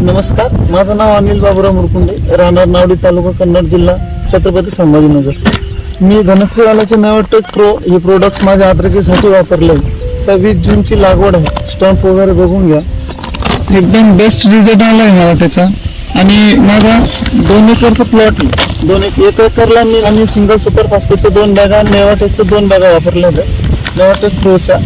नमस्कार माझं नाव अनिल बाबुराव मुरकुंडे राहणार नावडी तालुका कन्नड जिल्हा छत्रपती संभाजीनगर. मी धनश्रीवाल्याचे नॅवटेक प्रो हे प्रोडक्ट्स माझ्या आद्रकीसाठी वापरले सव्वीस जूनची लागवड आहे. स्टंप वगैरे बघून घ्या. एकदम बेस्ट रिझल्ट आलाय मला त्याचा. आणि माझा दोन एकरचा प्लॉट दोन एक एक एकरला मी आणि सिंगल सुपर फॉस्फेटच्या दोन बॅगा आणि नेवाटेकच्या दोन बॅगा वापरल्या होत्या नेवाटेक प्रोच्या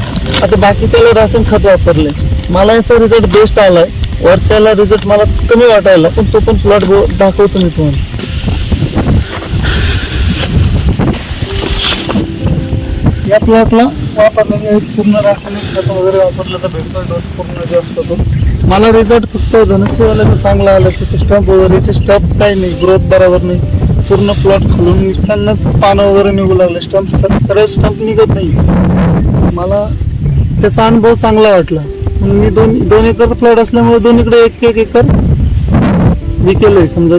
आता बाकीच्याला राशन खत वापरले. मला याचा रिझल्ट बेस्ट आलाय. वरच्याला रिझल्ट मला कमी वाटायला पण तो पण प्लॉट दाखवतो मी तुम्हाला. या प्लॉटला वापरलेले पूर्ण रासायनिक खत वगैरे वापरलं तर भेसळ डोस पूर्ण जे असतो तो. मला रिझल्ट फक्त धनश्रीवाल्याचा चांगला आला की स्टॉप वगैरेचे स्टॉप काही नाही ग्रोथ बरोबर नाही. पूर्ण प्लॉट खालून निघतानाच पानं वगैरे निघू लागले. स्टंप सरळ स्टंप निघत नाही. मला त्याचा अनुभव चांगला वाटला. मी दोन दोन एकर प्लॉट असल्यामुळे दोन्हीकडे एक एक एकर हे केलंय. समजा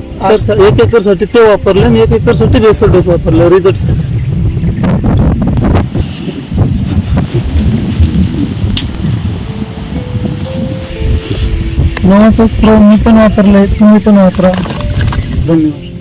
एक एकरसाठी ते वापरले आणि एक एकरसाठी बेसल डोस वापरले रिझल्टसाठी. मला तो मी पण वापरले तुम्ही पण वापरा. धन्यवाद.